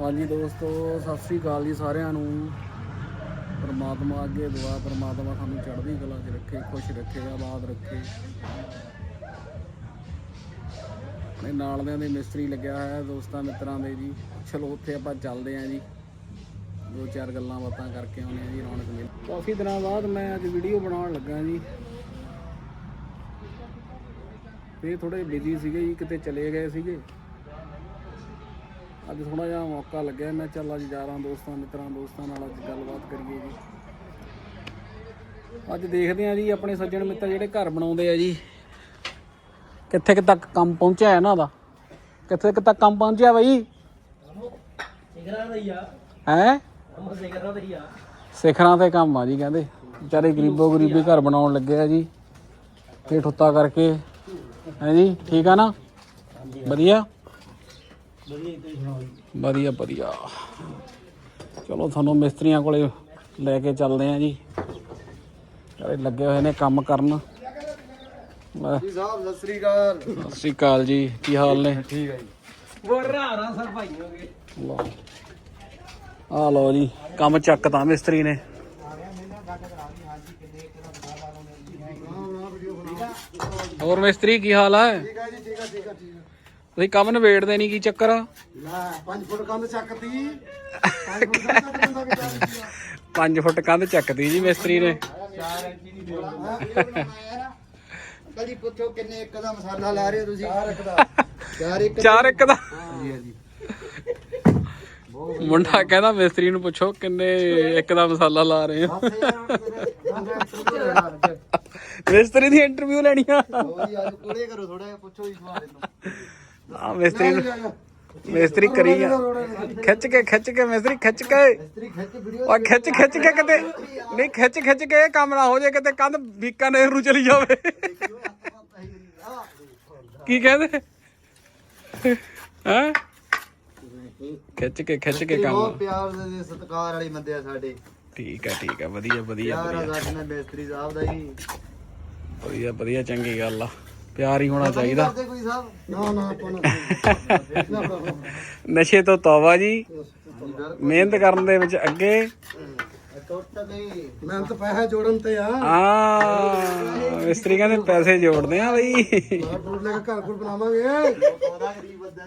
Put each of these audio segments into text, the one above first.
ਹਾਂਜੀ ਦੋਸਤੋ, ਸਤਿ ਸ੍ਰੀ ਅਕਾਲ ਜੀ ਸਾਰਿਆਂ ਨੂੰ। ਪਰਮਾਤਮਾ ਅੱਗੇ ਦੁਆ, ਪਰਮਾਤਮਾ ਸਾਨੂੰ ਚੜ੍ਹਦੀ ਕਲਾ 'ਚ ਰੱਖੇ, ਖੁਸ਼ ਰੱਖੇ, ਆਬਾਦ ਰੱਖੇ। ਆਪਣੇ ਨਾਲਦਿਆਂ ਦੇ ਮਿਸਤਰੀ ਲੱਗਿਆ ਹੋਇਆ ਦੋਸਤਾਂ ਮਿੱਤਰਾਂ ਦੇ ਜੀ। ਚਲੋ ਉੱਥੇ ਆਪਾਂ ਚੱਲਦੇ ਆਂ ਜੀ। ਦੋ ਚਾਰ ਗੱਲਾਂ ਬਾਤਾਂ ਕਰਕੇ ਆਉਂਦੇ ਆਂ ਜੀ, ਰੌਣਕ ਮੇਲ। ਕਾਫੀ ਦਿਨਾਂ ਬਾਅਦ ਮੈਂ ਅੱਜ ਵੀਡੀਓ ਬਣਾਉਣ ਲੱਗਾ ਜੀ। ਤੇ ਥੋੜੇ ਬਿਜ਼ੀ ਸੀਗੇ ਜੀ, ਕਿਤੇ ਚਲੇ ਗਏ ਸੀਗੇ। ਅੱਜ ਥੋੜਾ ਜਿਹਾ ਮੌਕਾ ਲੱਗਿਆ, ਮੈਂ ਚੱਲ ਅੱਜ ਯਾਰਾਂ ਦੋਸਤਾਂ, ਮਿੱਤਰਾਂ ਦੋਸਤਾਂ ਨਾਲ ਅੱਜ ਗੱਲਬਾਤ ਕਰੀਏ ਜੀ। ਅੱਜ ਦੇਖਦੇ ਆਂ ਜੀ, ਆਪਣੇ ਸੱਜਣ ਮਿੱਤਰ ਜਿਹੜੇ ਘਰ ਬਣਾਉਂਦੇ ਆ ਜੀ, ਕਿੱਥੇ ਕਿ ਤੱਕ ਕੰਮ ਪਹੁੰਚਿਆ ਇਹਨਾਂ ਦਾ? ਕਿੱਥੇ ਕਿ ਤੱਕ ਕੰਮ ਪਹੁੰਚਿਆ ਬਈ? ਸਿਗਰਾਂ ਦਾ ਹੀ? ਆ ਹੈ ਕੰਮ ਦਾ ਹੀ ਆ ਸਿਖਰਾਂ ਤੇ ਕੰਮ ਆ ਜੀ ਕਹਿੰਦੇ। ਵਿਚਾਰੇ ਗਰੀਬੋ ਗਰੀਬੀ ਘਰ ਬਣਾਉਣ ਲੱਗੇ ਆ ਜੀ। ਤੇ ਠੁੱਤਾ ਕਰਕੇ। ਹੈ ਜੀ, ਠੀਕ ਆ ਨਾ? ਵਧੀਆ? ਵਧੀਆ ਤੁਸੀਂ ਸੁਣਾਓ ਜੀ ਵਧੀਆ। ਵਧੀਆ ਚਲੋ ਤੁਹਾਨੂੰ ਮਿਸਤਰੀਆਂ ਕੋਲੇ ਲੈ ਕੇ ਚੱਲਦੇ ਆਂ ਜੀ। ਸਾਰੇ ਲੱਗੇ ਹੋਏ ਨੇ ਕੰਮ ਕਰਨ। ਜੀ ਸਾਹਿਬ ਸਤਿ ਸ੍ਰੀ ਅਕਾਲ। ਸਤਿ ਸ਼੍ਰੀ ਅਕਾਲ ਜੀ ਕੀ ਹਾਲ ਨੇ? ਠੀਕ ਹੈ ਜੀ। ਬੋਰਾ ਰਾ ਸਰ ਭਾਈਓਗੇ ਲਓ। ਆ ਲਓ ਜੀ ਕੰਮ ਚੱਕਤਾ ਮਿਸਤਰੀ ਨੇ। ਹੋਰ ਮਿਸਤਰੀ ਕੀ ਹਾਲ ਹੈ ਠੀਕ ਹੈ ਜੀ ਠੀਕ ਹੈ ਠੀਕ ਹੈ ਠੀਕ ਹੈ ਤੁਸੀਂ ਕੰਮ ਨਿਬੇੜਦੇ ਨਹੀਂ ਕੀ ਚੱਕਰ ਆ? ਲੈ 5 ਫੁੱਟ ਕੰਧ ਚੱਕਤੀ। 5 ਫੁੱਟ ਕੰਧ ਚੱਕ ਦਿੰਦਾ ਕਿ ਚੱਲ 5 ਫੁੱਟ ਕੰਧ ਚੱਕਦੀ ਜੀ ਮਿਸਤਰੀ ਨੇ। 4 ਇੰਚੀ ਦੀ ਦੇ ਕਦੀ ਪੁੱਛੋ ਕਿੰਨੇ ਇੱਕ ਦਾ ਮਸਾਲਾ ਲਾ ਰਹੇ ਹੋ ਤੁਸੀਂ? ਚਾਰ ਇੱਕ ਦਾ। ਚਾਰ ਇੱਕ ਚਾਰ ਇੱਕ ਦਾ? ਜੀ ਜੀ ਮੁੰਡਾ ਕਹਿੰਦਾ ਮਿਸਤਰੀ ਨੂੰ ਪੁੱਛੋ ਕਿੰਨੇ ਇੱਕ ਦਾ ਮਸਾਲਾ ਲਾ ਰਹੇ ਹੋ। ਯਾਰ ਮਿਸਤਰੀ ਦੀ ਇੰਟਰਵਿਊ ਲੈਣੀ ਆ। ਹੋ ਜੀ ਅੱਜ ਕੋਲੇ ਕਰੋ ਥੋੜਾ ਜਿਹਾ ਪੁੱਛੋ ਜੀ ਸਵਾਲ ਇਹਨੂੰ। ਆ ਮਿਸਤਰੀ ਨੂੰ ਮਿਸਤਰੀ ਕਰੀ ਆ ਖਿੱਚ ਕੇ ਖਿੱਚ ਕੇ ਮਿਸਤਰੀ ਖਿੱਚ ਕੇ। ਮਿਸਤਰੀ ਖਿੱਚ ਵੀਡੀਓ ਖਿੱਚ ਖਿੱਚ ਕੇ ਕਿਤੇ ਨਹੀਂ ਖਿੱਚ ਖਿੱਚ ਕੇ ਇਹ ਕੰਮ ਨਾ ਹੋ ਜਾਏ ਕਿਤੇ ਕੰਧ ਬੀਕਾਨੇਰ ਨੂੰ ਚਲੀ ਜਾਵੇ। ਕੀ ਕਹਿੰਦੇ? ਹੈ? ਖਿੱਚ ਕੇ ਖਿੱਚ ਕੇ ਬਹੁਤ ਕੰਮ। ਪਿਆਰ ਦੇ ਸਤਿਕਾਰ ਵਾਲੇ ਬੰਦੇ ਆ ਸਾਡੇ। ਠੀਕ ਹੈ ਠੀਕ ਹੈ ਵਧੀਆ ਵਧੀਆ ਪਿਆਰ ਆ ਸਾਡੇ ਮਿਸਤਰੀ ਸਾਹਿਬ ਦਾ ਜੀ। ਵਧੀਆ ਵਧੀਆ ਚੰਗੀ ਗੱਲ ਆ। ਪਿਆਰ ਹੀ ਹੋਣਾ ਚਾਹੀਦਾ। ਕਰਦੇ ਕੋਈ ਸਾਹਿਬ। ਨਾ ਨਾ ਆਪਾਂ ਨਸ਼ੇ ਤੋਂ ਤੌਬਾ ਜੀ। ਮਿਹਨਤ ਕਰਨ ਦੇ ਵਿੱਚ ਅੱਗੇ। ਟੁੱਟ ਗਈ ਮਿਹਨਤ ਪੈਸਾ ਜੋੜਨ ਤੇ ਆ। ਆ ਮਿਸਤਰੀ ਕਹਿੰਦੇ ਪੈਸੇ ਜੋੜਦੇ ਆ ਬਈ। ਟੁੱਟ ਲੈ ਕੇ ਘਰ ਘਰ ਬਣਾਵਾਂਗੇ। ਉਹਦਾ ਗਰੀਬ ਬੰਦਾ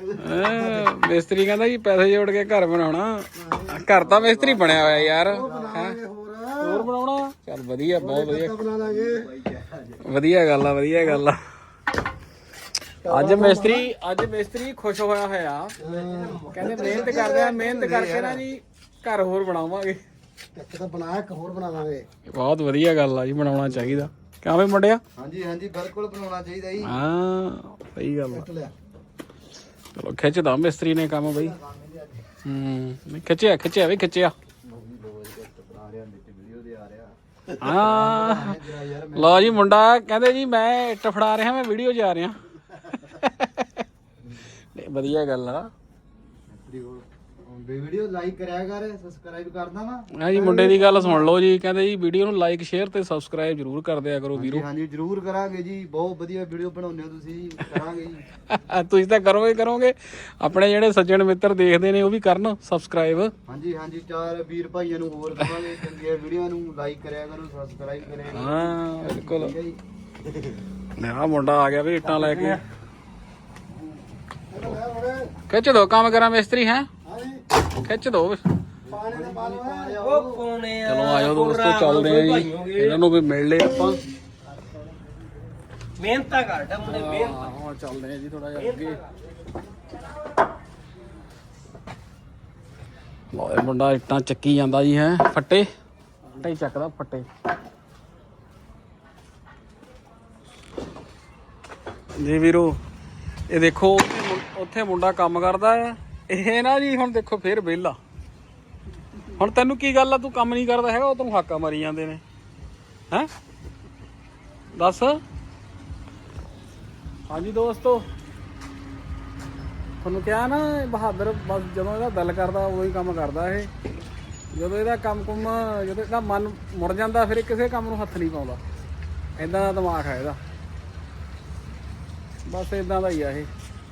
ਹਾਂ, ਮਿਸਤਰੀ ਕਹਿੰਦਾ ਜੀ ਪੈਸੇ ਜੋੜ ਕੇ ਘਰ ਬਣਾਉਣਾ। ਘਰ ਤਾਂ ਮਿਸਤਰੀ ਬਣਿਆ ਹੋਇਆ ਯਾਰ। ਹੈਂ? ਹੋਰ। ਹੋਰ ਬਣਾਉਣਾ? ਚੱਲ ਵਧੀਆ ਬਹੁਤ ਵਧੀਆ। ਬਣਾ ਲਾਂਗੇ। ਵਧੀਆ ਗੱਲ ਆ ਵਧੀਆ ਗੱਲ ਆ। ਅੱਜ ਮਿਸਤਰੀ ਅੱਜ ਮਿਸਤਰੀ ਖੁਸ਼ ਹੋਇਆ ਹੋਇਆ। ਕਹਿੰਦੇ ਮਿਹਨਤ ਕਰਦੇ ਆ ਮਿਹਨਤ ਕਰਕੇ ਨਾ ਜੀ ਘਰ ਹੋਰ ਬਣਾਵਾਂਗੇ। ਇੱਕ ਤਾਂ ਬਣਾ ਇੱਕ ਹੋਰ ਬਣਾ ਲਾਂਗੇ। ਬਹੁਤ ਵਧੀਆ ਗੱਲ ਆ ਜੀ ਬਣਾਉਣਾ ਚਾਹੀਦਾ। ਕਿਵੇਂ ਮੁੰਡਿਆ? ਹਾਂਜੀ ਹਾਂਜੀ ਬਿਲਕੁਲ ਬਣਾਉਣਾ ਚਾਹੀਦਾ ਜੀ। ਹਾਂ ਸਹੀ ਗੱਲ ਆ। ਚਲੋ ਖਿੱਚਦਾ ਮਿਸਤਰੀ ਨੇ ਕੰਮ ਬਈ। ਹੂੰ ਖਿੱਚਿਆ ਖਿੱਚਿਆ ਵੀ ਖਿੱਚਿਆ। ਬਣਾ ਰਿਹਾ ਵਿੱਚ ਵੀਡੀਓ ਦੇ ਆ ਰਿਹਾ ਹਾਂ। ਲਓ ਜੀ ਮੁੰਡਾ ਕਹਿੰਦੇ ਜੀ ਮੈਂ ਇੱਟ ਫੜਾ ਰਿਹਾ ਮੈਂ ਵੀਡੀਓ ਜਾ ਰਿਹਾ। ਨਹੀਂ ਵਧੀਆ ਗੱਲ ਆ ਵੀਡੀਓ ਲਾਈਕ ਕਰਿਆ ਕਰ ਸਬਸਕ੍ਰਾਈਬ ਕਰਦਾ ਵਾ ਹਾਂ ਜੀ ਮੁੰਡੇ ਦੀ ਗੱਲ ਸੁਣ ਲਓ ਜੀ ਕਹਿੰਦੇ ਜੀ ਵੀਡੀਓ ਨੂੰ ਲਾਈਕ ਸ਼ੇਅਰ ਤੇ ਸਬਸਕ੍ਰਾਈਬ ਜਰੂਰ ਕਰ ਦਿਆ ਕਰੋ ਵੀਰੋ। ਹਾਂਜੀ ਜਰੂਰ ਕਰਾਂਗੇ ਜੀ ਬਹੁਤ ਵਧੀਆ ਵੀਡੀਓ ਬਣਾਉਂਦੇ ਹੋ ਤੁਸੀਂ ਕਰਾਂਗੇ ਜੀ। ਤੁਸੀਂ ਤਾਂ ਕਰੋਗੇ ਕਰੋਗੇ ਆਪਣੇ ਜਿਹੜੇ ਸੱਜਣ ਮਿੱਤਰ ਦੇਖਦੇ ਨੇ ਉਹ ਵੀ ਕਰਨ ਸਬਸਕ੍ਰਾਈਬ ਹਾਂਜੀ ਹਾਂਜੀ ਚਾਰ ਵੀਰ ਭਾਈਆਂ ਨੂੰ ਹੋਰ ਦਵਾਂਗੇ ਚੰਗੀਆਂ ਵੀਡੀਓ ਨੂੰ ਲਾਈਕ ਕਰਿਆ ਕਰੋ ਸਬਸਕ੍ਰਾਈਬ ਕਰਿਆ ਕਰੋ। ਹਾਂ ਬਿਲਕੁਲ। ਨੇ ਮੁੰਡਾ ਆ ਗਿਆ ਵੀ ਇੱਟਾਂ ਲੈ ਕੇ। ਖਿੱਚ ਦੋ ਕੰਮ ਕਰਾਂ ਮਿਸਤਰੀ ਹੈ? ਖਿੱਚ ਦੋ ਉਹ ਪੌਣੇ ਆ ਚਲੋ ਆਜੋ ਦੋਸਤੋ ਚੱਲਦੇ ਆ ਜੀ। ਇਹਨਾਂ ਨੂੰ ਵੀ ਮਿਲ ਲਏ ਆਪਾਂ। ਮਿਹਨਤਾਂ ਕਰਦਾ ਮੁੰਡੇ ਮਿਹਨਤ। ਹਾਂ ਚੱਲਦੇ ਆ ਜੀ ਥੋੜਾ ਜਿਹਾ ਅੱਗੇ। ਲੋ ਇਹ ਮੁੰਡਾ ਇੱਟਾਂ ਚੱਕੀ ਜਾਂਦਾ ਜੀ ਹੈ? ਫੱਟੇ। ਫੱਟੇ ਹੀ ਚੱਕਦਾ ਫੱਟੇ। ਜੀ ਵੀਰੋ ਇਹ ਦੇਖੋ ਉੱਥੇ ਮੁੰਡਾ ਕੰਮ ਕਰਦਾ ਹੈ ਇਹ ਨਾ ਜੀ ਹੁਣ ਦੇਖੋ ਫੇਰ ਵਿਹਲਾ। ਹੁਣ ਤੈਨੂੰ ਕੀ ਗੱਲ ਆ? ਤੂੰ ਕੰਮ ਨਹੀਂ ਕਰਦਾ ਹੈਗਾ, ਉਹ ਤੈਨੂੰ ਹਾਕਾ ਮਾਰੀ ਜਾਂਦੇ ਨੇ। ਹੈ? ਦੱਸ। ਹਾਂਜੀ ਦੋਸਤੋ। ਤੁਹਾਨੂੰ ਕਿਹਾ ਨਾ, ਬਹਾਦਰ ਬਸ ਜਦੋਂ ਇਹਦਾ ਦਿਲ ਕਰਦਾ, ਉਹੀ ਕੰਮ ਕਰਦਾ ਇਹ। ਜਦੋਂ ਇਹਦਾ ਕੰਮ ਕੁਮ, ਜਦੋਂ ਇਹਦਾ ਮਨ ਮੁੜ ਜਾਂਦਾ, ਫਿਰ ਕਿਸੇ ਕੰਮ ਨੂੰ ਹੱਥ ਨਹੀਂ ਪਾਉਂਦਾ। ਇਦਾਂ ਦਾ ਦਿਮਾਗ ਹੈ ਇਹਦਾ। ਬਸ ਇਦਾਂ ਦਾ ਹੀ ਆ ਇਹ।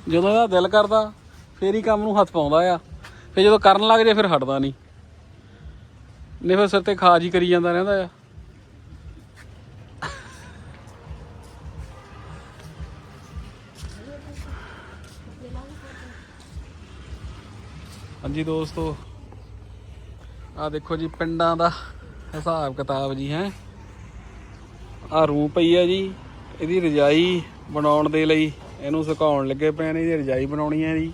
ਜਦੋਂ ਇਹਦਾ ਦਿਲ ਕਰਦਾ, ਫੇਰ ਹੀ ਕੰਮ ਨੂੰ ਹੱਥ ਪਾਉਂਦਾ ਆ। ਫੇ ਜਦੋਂ ਕਰਨ ਲੱਗ ਜੇ, ਫਿਰ ਹਟਦਾ ਨਹੀਂ। ਨਹੀਂ ਫਿਰ ਸਿਰ ਤੇ ਖਾਜ ਹੀ ਕਰੀ ਜਾਂਦਾ ਰਹਿੰਦਾ ਆ। ਹਾਂਜੀ ਦੋਸਤੋ ਆ ਦੇਖੋ ਜੀ, ਪਿੰਡਾਂ ਦਾ ਹਿਸਾਬ ਕਿਤਾਬ ਜੀ ਹੈ। ਆ ਰੂਹ ਪਈ ਆ ਜੀ, ਇਹਦੀ ਰਜਾਈ ਬਣਾਉਣ ਦੇ ਲਈ ਇਹਨੂੰ ਸੁਕਾਉਣ ਲੱਗੇ ਪਏ ਨੇ ਇਹਦੀ ਰਜਾਈ ਬਣਾਉਣੀ ਹੈ ਜੀ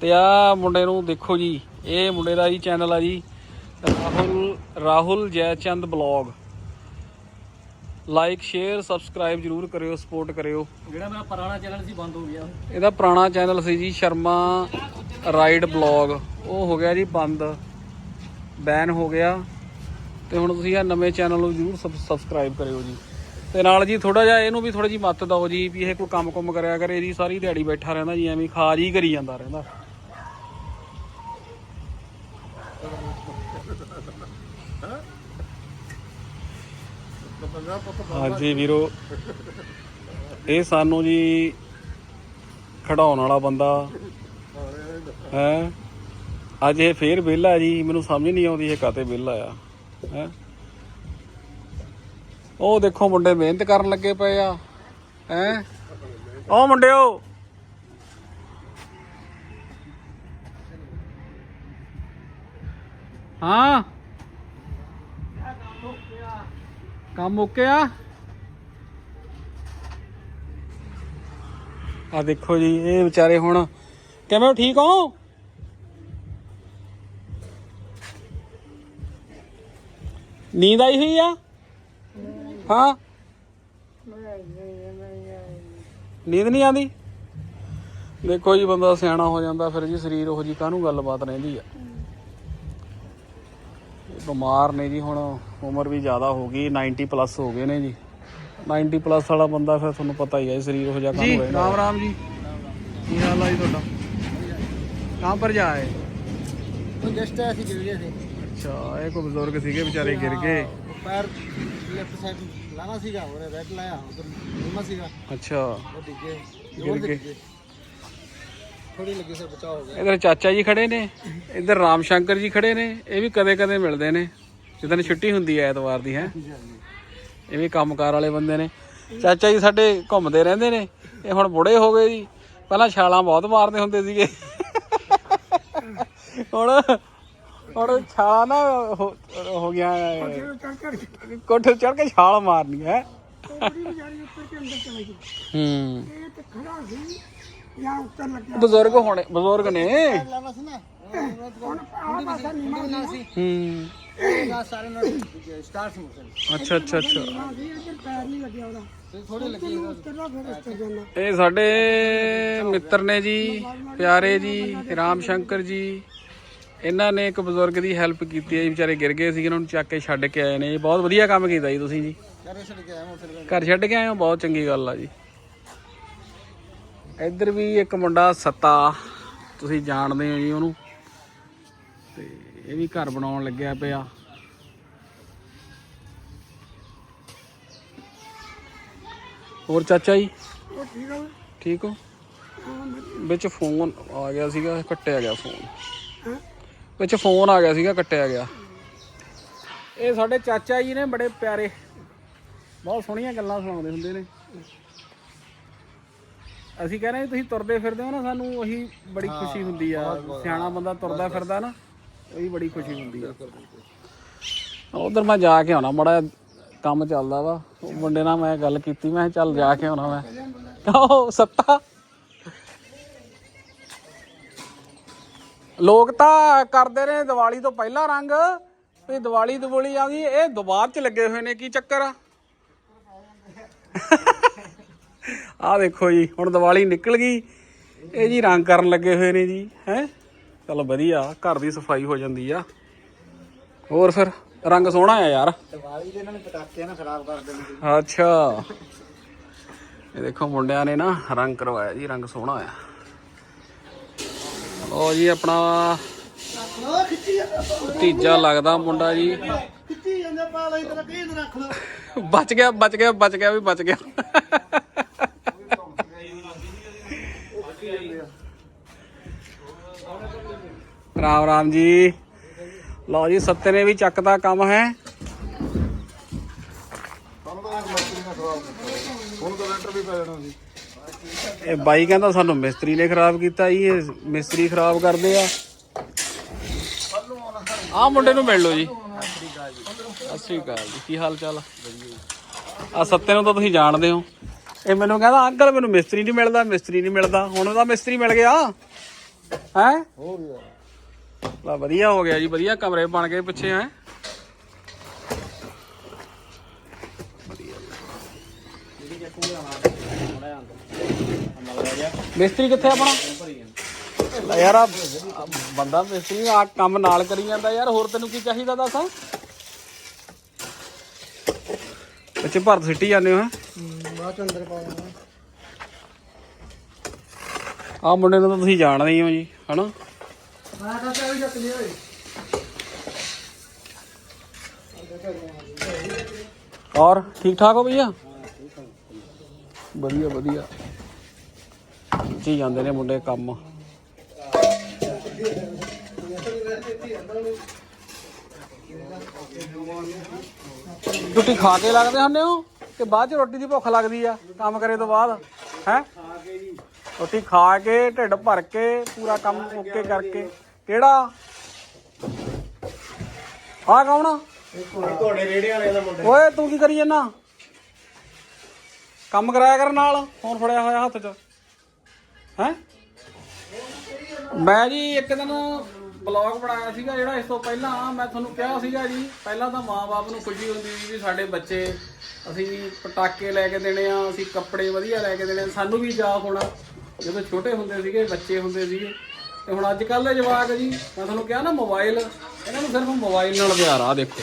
ਤੇ ਆ ਮੁੰਡੇ ਨੂੰ ਦੇਖੋ ਜੀ ਇਹ ਮੁੰਡੇ ਦਾ ਜੀ ਚੈਨਲ ਆ ਜੀ Rahul Rahul Jaichand vlog like share subscribe ਜਰੂਰ ਕਰਿਓ ਸਪੋਰਟ ਕਰਿਓ। ਜਿਹੜਾ ਮੇਰਾ ਪੁਰਾਣਾ ਚੈਨਲ ਸੀ ਬੰਦ ਹੋ ਗਿਆ ਇਹਦਾ ਪੁਰਾਣਾ ਚੈਨਲ ਸੀ ਜੀ ਸ਼ਰਮਾ ਰਾਈਡ ਬਲੌਗ ਉਹ ਹੋ ਗਿਆ ਜੀ ਬੰਦ। ਬੈਨ ਹੋ ਗਿਆ। ਤੇ ਹੁਣ ਤੁਸੀਂ ਇਹ ਨਵੇਂ ਚੈਨਲ ਨੂੰ ਜਰੂਰ ਸਬਸਕ੍ਰਾਈਬ ਕਰਿਓ ਜੀ। ਤੇ ਨਾਲ ਜੀ ਥੋੜਾ ਜਿਹਾ ਇਹਨੂੰ ਵੀ ਥੋੜਾ ਜੀ ਮੱਤ ਦਿਓ ਜੀ ਵੀ ਇਹ ਕੋਈ ਕੰਮ ਕੁਮ ਕਰਿਆ ਕਰੇ ਜੀ ਸਾਰੀ ਦਿਹਾੜੀ ਬੈਠਾ ਰਹਿੰਦਾ ਜੀ, ਐਵੇਂ ਖਾਜ ਹੀ ਕਰੀ ਜਾਂਦਾ ਰਹਿੰਦਾ। ਹਾਂਜੀ ਵੀਰੋ, ਇਹ ਸਾਨੂੰ ਜੀ ਖੜਾਉਣ ਵਾਲਾ ਬੰਦਾ, ਹੈ? ਅੱਜ ਇਹ ਫੇਰ ਵਿਹਲਾ ਜੀ, ਮੈਨੂੰ ਸਮਝ ਨਹੀਂ ਆਉਂਦੀ ਇਹ ਕਾਤੇ ਵਿਹਲਾ ਆ, ਹੈ? ਉਹ ਦੇਖੋ ਮੁੰਡੇ ਮਿਹਨਤ ਕਰਨ ਲੱਗੇ ਪਏ ਆ, ਹੈ? ਉਹ ਮੁੰਡਿਓ। ਹਾਂ। ਕੰਮ ਓਕੇ ਆ ਆ ਦੇਖੋ ਜੀ, ਇਹ ਵਿਚਾਰੇ ਹੁਣ ਕਿਵੇਂ ਹੋ, ਠੀਕ ਹੋ? ਨੀਂਦ ਆਈ ਹੋਈ ਆ? ਹਾਂ। ਨੀਂਦ ਨਹੀਂ ਆਉਂਦੀ? ਦੇਖੋ ਜੀ ਬੰਦਾ ਸਿਆਣਾ ਹੋ ਜਾਂਦਾ ਫਿਰ ਜੀ ਸਰੀਰ ਉਹ ਜੀ ਕਾਹਨੂੰ ਗੱਲਬਾਤ ਰਹਿੰਦੀ ਆ? ਬਿਮਾਰ ਨੇ ਜੀ ਹੁਣ ਉਮਰ ਵੀ ਜ਼ਿਆਦਾ ਹੋ ਗਈ 90 ਪਲੱਸ ਹੋ ਗਏ ਨੇ ਜੀ। 90 ਪਲੱਸ ਵਾਲਾ ਬੰਦਾ ਫਿਰ ਤੁਹਾਨੂੰ ਪਤਾ ਹੀ ਹੈ ਸਰੀਰ ਉਹ ਜਿਹਾ ਕਾਹਨੂੰ ਰਹਿੰਦਾ। ਰਾਮ ਰਾਮ ਜੀ। ਕੀ ਹਾਲ ਆ ਜੀ ਤੁਹਾਡਾ? ਕਹਾਂ ਪਰ ਜਾ ਆਏ? ਉਹ ਜਸਟ ਐਸੀ ਗਿਰ ਗਏ ਥੇ ਅੱਛਾ ਇਹ ਕੋਈ ਬਜ਼ੁਰਗ ਸੀਗੇ ਵਿਚਾਰੇ ਗਿਰ ਗਏ। ਪੈਰ ਲੈਫਟ ਸਾਈਡ ਲਾਣਾ ਸੀਗਾ ਉਹਨੇ ਰਾਈਟ ਲਾਇਆ ਉਧਰ ਨੀਮਾ ਸੀਗਾ। ਅੱਛਾ। ਉਹ ਡਿੱਗੇ ਗਿਰ ਗਏ। ਥੋੜੀ ਲੱਗੀ ਸੇ ਬਚਾਅ ਹੋ ਗਿਆ। ਇਧਰ ਚਾਚਾ ਜੀ ਖੜੇ ਨੇ ਇਧਰ ਰਾਮ ਸ਼ੰਕਰ ਜੀ ਖੜੇ ਨੇ ਇਹ ਵੀ ਕਦੇ ਕਦੇ ਮਿਲਦੇ ਨੇ ਜਦੋਂ ਛੁੱਟੀ ਹੁੰਦੀ ਹੈ ਐਤਵਾਰ ਦੀ ਹੈ। ਇਹ ਵੀ ਕੰਮਕਾਰ ਵਾਲੇ ਬੰਦੇ ਨੇ। ਚਾਚਾ ਜੀ ਸਾਡੇ ਘੁੰਮਦੇ ਰਹਿੰਦੇ ਨੇ ਇਹ ਹੁਣ ਬੁੜੇ ਹੋ ਗਏ ਜੀ। ਪਹਿਲਾਂ ਛਾਲਾਂ ਬਹੁਤ ਮਾਰਦੇ ਹੁੰਦੇ ਸੀਗੇ। ਹੁਣ ਹੁਣ ਛਾਲਾਂ ਨਾ ਹੋ ਹੋ ਗਿਆ ਕੋਠੇ ਚੜ ਕੇ ਛਾਲ ਮਾਰਨੀ ਹੈ ਹੂੰ। ਬਜ਼ੁਰਗ ਹੋਣੇ ਬਜ਼ੁਰਗ ਨੇ। ਹੂੰ। ਅੱਛਾ ਅੱਛਾ ਅੱਛਾ। ਇਹ ਸਾਡੇ ਮਿੱਤਰ ਨੇ ਜੀ ਪਿਆਰੇ ਜੀ ਰਾਮ ਸ਼ੰਕਰ ਜੀ। ਇਹਨਾਂ ਨੇ ਇੱਕ ਬਜ਼ੁਰਗ ਦੀ ਹੈਲਪ ਕੀਤੀ ਹੈ ਜੀ ਵਿਚਾਰੇ ਗਿਰ ਗਏ ਸੀ ਇਹਨਾਂ ਨੂੰ ਚੱਕ ਕੇ ਛੱਡ ਕੇ ਆਏ ਨੇ ਜੀ। ਬਹੁਤ ਵਧੀਆ ਕੰਮ ਕੀਤਾ ਜੀ ਤੁਸੀਂ ਜੀ। ਛੱਡ ਕੇ ਘਰ ਛੱਡ ਕੇ ਆਏ ਹੋ ਬਹੁਤ ਚੰਗੀ ਗੱਲ ਆ ਜੀ। ਇੱਧਰ ਵੀ ਇੱਕ ਮੁੰਡਾ ਸੱਤਾ ਤੁਸੀਂ ਜਾਣਦੇ ਹੋ ਜੀ ਉਹਨੂੰ। ਤੇ ਇਹ ਵੀ ਘਰ ਬਣਾਉਣ ਲੱਗਿਆ ਪਿਆ। ਹੋਰ ਚਾਚਾ ਜੀ? ਠੀਕ ਹੋ? ਵਿੱਚ ਫੋਨ ਆ ਗਿਆ ਸੀਗਾ ਕੱਟਿਆ ਗਿਆ ਫੋਨ। ਵਿੱਚ ਫੋਨ ਆ ਗਿਆ ਸੀਗਾ ਕੱਟਿਆ ਗਿਆ। ਇਹ ਸਾਡੇ ਚਾਚਾ ਜੀ ਨੇ ਬੜੇ ਪਿਆਰੇ ਬਹੁਤ ਸੋਹਣੀਆਂ ਗੱਲਾਂ ਸੁਣਾਉਂਦੇ ਹੁੰਦੇ ਨੇ। ਅਸੀਂ ਕਹਿੰਦੇ ਤੁਸੀਂ ਤੁਰਦੇ ਫਿਰਦੇ ਹੋ ਨਾ ਸਾਨੂੰ ਉਹੀ ਬੜੀ ਖੁਸ਼ੀ ਹੁੰਦੀ ਆ। ਸਿਆਣਾ ਬੰਦਾ ਤੁਰਦਾ ਫਿਰਦਾ ਨਾ ਉਹੀ ਬੜੀ ਖੁਸ਼ੀ ਹੁੰਦੀ ਆ। ਉਧਰ ਮੈਂ ਜਾ ਕੇ ਆਉਣਾ ਮੜਾ ਕੰਮ ਚੱਲਦਾ ਵਾ। ਉਹ ਮੁੰਡੇ ਨਾਲ ਮੈਂ ਗੱਲ ਕੀਤੀ ਮੈਂ ਕਿਹਾ ਚੱਲ ਜਾ ਕੇ ਆਉਣਾ ਮੈਂ। ਉਹ ਸੱਤਾ। ਲੋਕ ਤਾਂ ਕਰਦੇ ਨੇ ਦੀਵਾਲੀ ਤੋਂ ਪਹਿਲਾਂ ਰੰਗ ਵੀ ਦੀਵਾਲੀ ਦੀਵਾਲੀ ਆ ਗਈ ਇਹ ਦੁਬਾਰ ਚ ਲੱਗੇ ਹੋਏ ਨੇ ਕੀ ਚੱਕਰ ਆ? ਆ ਦੇਖੋ ਜੀ ਹੁਣ ਦੀਵਾਲੀ ਨਿਕਲ ਗਈ ਇਹ ਜੀ ਰੰਗ ਕਰਨ ਲੱਗੇ ਹੋਏ ਨੇ ਜੀ ਹੈ? ਚਲ ਵਧੀਆ ਘਰ ਦੀ ਸਫ਼ਾਈ ਹੋ ਜਾਂਦੀ ਆ। ਹੋਰ ਫਿਰ ਰੰਗ ਸੋਹਣਾ ਆ ਯਾਰ। ਦੀਵਾਲੀ ਦੇ ਇਹਨਾਂ ਨੇ ਪਟਾਕੇ ਨਾ ਖਰਾਬ ਕਰ ਦੇਣੇ ਅੱਛਾ। ਇਹ ਦੇਖੋ ਮੁੰਡਿਆਂ ਨੇ ਨਾ ਰੰਗ ਕਰਵਾਇਆ ਜੀ ਰੰਗ ਸੋਹਣਾ ਆ। ਉਹ ਜੀ ਆਪਣਾ ਤੀਜਾ ਲੱਗਦਾ ਮੁੰਡਾ ਜੀ ਕਿੱਥੇ ਜਾਂਦੇ ਪਾ ਲਈ ਤੇਰਾ ਕੀ ਰੱਖ ਲਓ ਬਚ ਗਿਆ ਬਚ ਗਿਆ ਬਚ ਗਿਆ ਵੀ ਬਚ ਗਿਆ ਰਾਮ ਰਾਮ ਜੀ ਲਓ ਜੀ ਸੱਤੇ ਨੇ ਵੀ ਚੱਕਦਾ ਕੰਮ ਹੈ ਸਾਨੂੰ ਤਾਂ ਇੱਕ ਮਸਤੀ ਨਾਲ ਖਰਾਬ ਕੀਤਾ ਹੁਣ ਤਾਂ ਲੈਂਟਰ ਵੀ ਪੈ ਜਾਣਾ ਸੀ ਇਹ ਬਾਈ ਕਹਿੰਦਾ ਸਾਨੂੰ ਮਿਸਤਰੀ ਨੇ ਖਰਾਬ ਕੀਤਾ ਜੀ ਇਹ ਮਿਸਤਰੀ ਖਰਾਬ ਕਰਦੇ ਆ। ਆ ਮੁੰਡੇ ਨੂੰ ਮਿਲ ਲਓ ਜੀ। ਸਤਿ ਸ਼੍ਰੀ ਅਕਾਲ ਜੀ ਕੀ ਹਾਲ ਚਾਲ ਆ? ਆ ਸੱਤੇ ਨੂੰ ਤਾਂ ਤੁਸੀਂ ਜਾਣਦੇ ਹੋ। ਇਹ ਮੈਨੂੰ ਕਹਿੰਦਾ ਅੰਕਲ ਮੈਨੂੰ ਮਿਸਤਰੀ ਨਹੀਂ ਮਿਲਦਾ ਮਿਸਤਰੀ ਨਹੀਂ ਮਿਲਦਾ। ਹੁਣ ਉਹਦਾ ਮਿਸਤਰੀ ਮਿਲ ਗਿਆ। ਹੈ? ਹੋ ਗਿਆ ਲਾ ਵਧੀਆ ਹੋ ਗਿਆ ਜੀ ਵਧੀਆ ਕਮਰੇ ਬਣ ਗਏ ਪਿੱਛੇ ਹੈ? ਮਿਸਤਰੀ ਕਿੱਥੇ ਆਪਣਾ? ਲੈ ਯਾਰ ਆ ਬੰਦਾ ਮਿਸਤਰੀ ਆ ਕੰਮ ਨਾਲ ਕਰੀ ਜਾਂਦਾ ਯਾਰ ਹੋਰ ਤੈਨੂੰ ਕੀ ਚਾਹੀਦਾ ਦੱਸ? ਬੱਚੇ ਭਰਤ ਸਿੱਟੀ ਜਾਂਦੇ ਹੋ ਹੈਂ? ਬਾਅਦ ਚ ਅੰਦਰ ਪਾ ਜਾਣਾ ਆ ਮੁੰਡੇ ਨੂੰ ਤਾਂ ਤੁਸੀਂ ਜਾਣਦੇ ਹੀ ਹੋ ਜੀ ਹਨਾ? ਮੈਂ ਤਾਂ ਚਾਹੀ ਚੱਕ ਲਿਆ ਓਏ ਔਰ ਠੀਕ ਠਾਕ ਹੋ ਭਈਆ? ਵਧੀਆ ਵਧੀਆ। ਜੀ ਜਾਂਦੇ ਨੇ ਮੁੰਡੇ ਕੰਮ। ਰੋਟੀ ਖਾ ਕੇ ਲੱਗਦੇ ਹੁੰਦੇ ਹੋ ਕਿ ਬਾਅਦ ਚ ਰੋਟੀ ਦੀ ਭੁੱਖ ਲੱਗਦੀ ਆ ਕੰਮ ਕਰੇ ਤੋਂ ਬਾਅਦ? ਹੈ? ਰੋਟੀ ਖਾ ਕੇ ਢਿੱਡ ਭਰ ਕੇ ਪੂਰਾ ਕੰਮ ਓਕੇ ਕਰਕੇ। ਕਿਹੜਾ? ਆ ਕੌਣ ਤੁਹਾਡੇ ਰੇੜੇ ਵਾਲੇ ਦਾ ਮੁੰਡਾ। ਓਏ ਤੂੰ ਕੀ ਕਰੀ ਜਾਂਦਾ ਕੰਮ ਕਰਾਇਆ ਕਰ ਨਾਲ ਫੋਨ ਫੜਿਆ ਹੋਇਆ ਹੱਥ 'ਚ। ਹੈ? ਮੈਂ ਜੀ ਇੱਕ ਦਿਨ ਬਲੌਗ ਬਣਾਇਆ ਸੀਗਾ ਜਿਹੜਾ ਇਸ ਤੋਂ ਪਹਿਲਾਂ ਮੈਂ ਤੁਹਾਨੂੰ ਕਿਹਾ ਸੀਗਾ ਜੀ, ਪਹਿਲਾਂ ਤਾਂ ਮਾਂ-ਬਾਪ ਨੂੰ ਖੁਸ਼ੀ ਹੁੰਦੀ ਸੀ ਵੀ ਸਾਡੇ ਬੱਚੇ ਅਸੀਂ ਪਟਾਕੇ ਲੈ ਕੇ ਦੇਣੇ ਆ, ਅਸੀਂ ਕੱਪੜੇ ਵਧੀਆ ਲੈ ਕੇ ਦੇਣੇ ਆ। ਸਾਨੂੰ ਵੀ ਜਾ ਹੋਣਾ। ਜਦੋਂ ਛੋਟੇ ਹੁੰਦੇ ਸੀਗੇ, ਬੱਚੇ ਹੁੰਦੇ ਸੀਗੇ, ਤੇ ਹੁਣ ਅੱਜ ਕੱਲ੍ਹ ਦੇ ਜਵਾਕ ਜੀ, ਮੈਂ ਤੁਹਾਨੂੰ ਕਿਹਾ ਨਾ ਮੋਬਾਈਲ, ਇਹਨਾਂ ਨੂੰ ਸਿਰਫ ਮੋਬਾਈਲ ਨਾਲ ਪਿਆਰ ਆ, ਦੇਖੋ।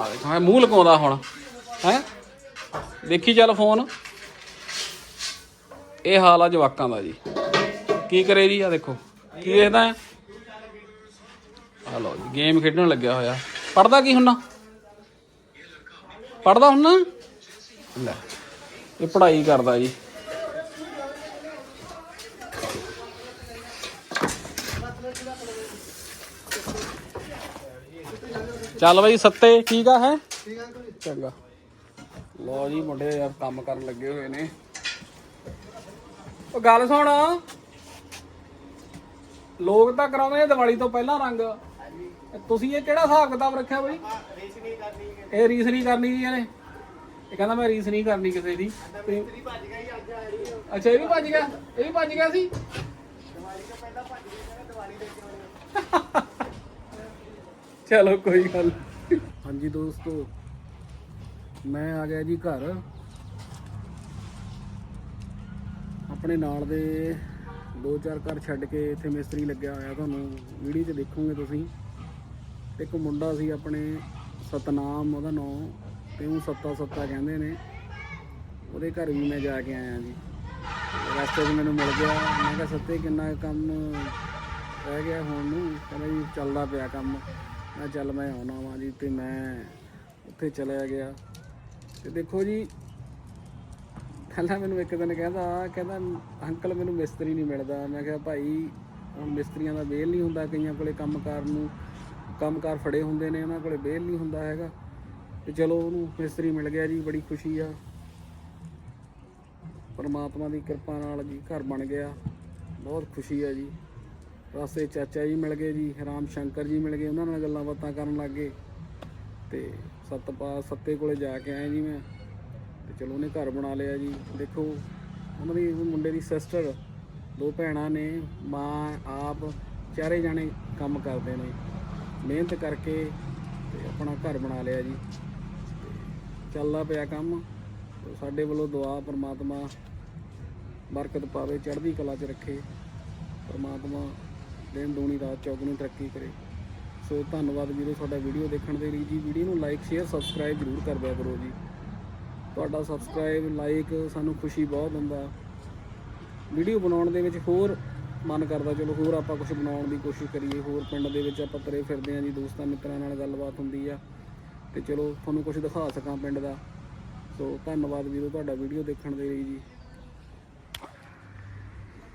ਆ ਦੇਖੋ, ਮੈਂ ਮੂੰਹ ਲਗਾਉਂਦਾ ਹੁਣ, ਹੈ? ਦੇਖੀ ਚੱਲ ਫੋਨ। ਇਹ ਹਾਲ ਆ ਜਵਾਕਾਂ ਦਾ ਜੀ। ਕੀ ਕਰੇ ਜੀ ਆ ਦੇਖੋ। ਕੀ ਦੇਖਦਾ ਹੈ? ਆ ਲਓ ਜੀ ਗੇਮ ਖੇਡਣ ਲੱਗਿਆ ਹੋਇਆ। ਪੜਦਾ ਕੀ ਹੁੰਨਾ? ਪੜਦਾ ਹੁੰਨਾ? ਲੈ ਇਹ ਪੜ੍ਹਾਈ ਕਰਦਾ ਜੀ। ਚੱਲ ਬਈ ਸੱਤੇ ਠੀਕ ਆ ਹੈ? ਚੰਗਾ। ਲੋ ਜੀ ਮੁੰਡੇ ਯਾਰ ਕੰਮ ਕਰਨ ਲੱਗੇ ਹੋਏ ਨੇ। ਉਹ ਗੱਲ ਸੁਣ। ਲੋਕ ਤਾਂ ਕਰਾਉਂਦੇ ਆ ਦੀਵਾਲੀ ਤੋਂ ਪਹਿਲਾਂ ਰੰਗ। ਤੁਸੀਂ ਇਹ ਕਿਹੜਾ ਹਿਸਾਬ ਕਿਤਾਬ ਰੱਖਿਆ ਬਈ? ਇਹ ਰੀਸ ਨਹੀਂ ਕਰਨੀ ਜੀ ਇਹਨੇ। ਇਹ ਕਹਿੰਦਾ ਮੈਂ ਰੀਸ ਨਹੀਂ ਕਰਨੀ ਕਿਸੇ ਦੀ। ਤੇ- ਅੱਛਾ, ਇਹ ਵੀ ਭੱਜ ਗਿਆ। ਇਹ ਵੀ ਭੱਜ ਗਿਆ ਸੀ? ਚਲੋ ਕੋਈ ਗੱਲ ਨੀ। ਹਾਂਜੀ ਦੋਸਤੋ, ਮੈਂ ਆ ਗਿਆ ਜੀ ਘਰ। ਆਪਣੇ ਨਾਲ ਦੇ ਦੋ ਚਾਰ ਘਰ ਛੱਡ ਕੇ ਇੱਥੇ ਮਿਸਤਰੀ ਲੱਗਿਆ ਹੋਇਆ ਤੁਹਾਨੂੰ ਵੀਡੀਓ 'ਚ ਦੇਖੋਗੇ ਤੁਸੀਂ। ਇੱਕ ਮੁੰਡਾ ਸੀ ਆਪਣੇ ਸਤਨਾਮ, ਉਹਦਾ ਨਾਮ ਤੇ ਉਹ ਸੱਤਾ ਸੱਤਾ ਕਹਿੰਦੇ ਨੇ। ਉਹਦੇ ਘਰ ਵੀ ਮੈਂ ਜਾ ਕੇ ਆਇਆ ਜੀ। ਰਸਤੇ 'ਚ ਮੈਨੂੰ ਮਿਲ ਗਿਆ। ਮੈਂ ਕਿਹਾ, ਸੱਤੇ, ਕਿੰਨਾ ਕੰਮ ਰਹਿ ਗਿਆ ਹੁਣ? ਨੂੰ ਕਹਿੰਦਾ ਜੀ, ਚੱਲਦਾ ਪਿਆ ਕੰਮ। ਮੈਂ ਕਿਹਾ, ਚੱਲ ਮੈਂ ਆਉਣਾ ਵਾਂ ਜੀ ਤੇ ਮੈਂ ਉੱਥੇ ਚਲਿਆ ਗਿਆ। ਤੇ ਦੇਖੋ ਜੀ ਪਹਿਲਾਂ ਮੈਨੂੰ ਇੱਕ ਦਿਨ ਕਹਿੰਦਾ ਕਹਿੰਦਾ ਅੰਕਲ ਮੈਨੂੰ ਮਿਸਤਰੀ ਨਹੀਂ ਮਿਲਦਾ। ਮੈਂ ਕਿਹਾ, ਭਾਈ, ਹੁਣ ਮਿਸਤਰੀਆਂ ਦਾ ਵੇਲ ਨਹੀਂ ਹੁੰਦਾ, ਕਈਆਂ ਕੋਲੇ ਕੰਮਕਾਰ ਨੂੰ ਕੰਮਕਾਰ ਫੜੇ ਹੁੰਦੇ ਨੇ, ਉਹਨਾਂ ਕੋਲੇ ਵੇਲ ਨਹੀਂ ਹੁੰਦਾ ਹੈਗਾ। ਤੇ ਚਲੋ ਉਹਨੂੰ ਮਿਸਤਰੀ ਮਿਲ ਗਿਆ ਜੀ, ਬੜੀ ਖੁਸ਼ੀ ਆ। ਪਰਮਾਤਮਾ ਦੀ ਕਿਰਪਾ ਨਾਲ ਜੀ ਘਰ ਬਣ ਗਿਆ। ਬਹੁਤ ਖੁਸ਼ੀ ਆ ਜੀ। ਰਸਤੇ ਚਾਚਾ ਜੀ ਮਿਲ ਗਏ ਜੀ, ਰਾਮ ਸ਼ੰਕਰ ਜੀ ਮਿਲ ਗਏ, ਉਹਨਾਂ ਨਾਲ ਗੱਲਾਂ ਬਾਤਾਂ ਕਰਨ ਲੱਗ ਗਏ। ਤੇ ਸਤਪਾ ਸੱਤੇ ਕੋਲੇ ਜਾ ਕੇ ਆਏ ਜੀ ਮੈਂ। ਤੇ ਚਲੋ ਉਹਨੇ ਘਰ ਬਣਾ ਲਿਆ ਜੀ। ਦੇਖੋ, ਉਹਨਾਂ ਦੀ ਮੁੰਡੇ ਦੀ ਸਿਸਟਰ ਦੋ ਭੈਣਾਂ ਨੇ, ਮਾਂ, ਆਪ, ਚਾਰੇ ਜਾਣੇ ਕੰਮ ਕਰਦੇ ਨੇ। ਮਿਹਨਤ ਕਰਕੇ ਤੇ ਆਪਣਾ ਘਰ ਬਣਾ ਲਿਆ ਜੀ। ਚੱਲਦਾ ਪਿਆ ਕੰਮ। ਸਾਡੇ ਵੱਲੋਂ ਦੁਆ ਪ੍ਰਮਾਤਮਾ ਬਰਕਤ ਪਾਵੇ, ਚੜ੍ਹਦੀ ਕਲਾ 'ਚ ਰੱਖੇ। ਪ੍ਰਮਾਤਮਾ ਦਿਨ ਦੂਣੀ ਰਾਤ ਚੌਗੁਣੀ ਤਰੱਕੀ ਕਰੇ। ਸੋ ਧੰਨਵਾਦ ਵੀਰੋ, ਤੁਹਾਡਾ ਵੀਡੀਓ ਦੇਖਣ ਦੇ ਲਈ ਜੀ। ਵੀਡੀਓ ਨੂੰ ਲਾਈਕ ਸ਼ੇਅਰ ਸਬਸਕ੍ਰਾਈਬ ਜ਼ਰੂਰ ਕਰ ਦਿਆ ਕਰੋ ਜੀ। ਤੁਹਾਡਾ ਸਬਸਕ੍ਰਾਈਬ ਲਾਈਕ ਸਾਨੂੰ ਖੁਸ਼ੀ ਬਹੁਤ ਹੁੰਦਾ। ਵੀਡੀਓ ਬਣਾਉਣ ਦੇ ਵਿੱਚ ਹੋਰ ਮਨ ਕਰਦਾ, ਚਲੋ ਹੋਰ ਆਪਾਂ ਕੁਝ ਬਣਾਉਣ ਦੀ ਕੋਸ਼ਿਸ਼ ਕਰੀਏ। ਹੋਰ ਪਿੰਡ ਦੇ ਵਿੱਚ ਆਪਾਂ ਤੁਰੇ ਫਿਰਦੇ ਆਂ ਜੀ, ਦੋਸਤਾਂ ਮਿੱਤਰਾਂ ਨਾਲ ਗੱਲਬਾਤ ਹੁੰਦੀ ਆ। ਤੇ ਚਲੋ ਤੁਹਾਨੂੰ ਕੁਝ ਦਿਖਾ ਸਕਾਂ ਪਿੰਡ ਦਾ। ਸੋ ਧੰਨਵਾਦ ਵੀਰੋ, ਤੁਹਾਡਾ ਵੀਡੀਓ ਦੇਖਣ ਦੇ ਲਈ ਜੀ।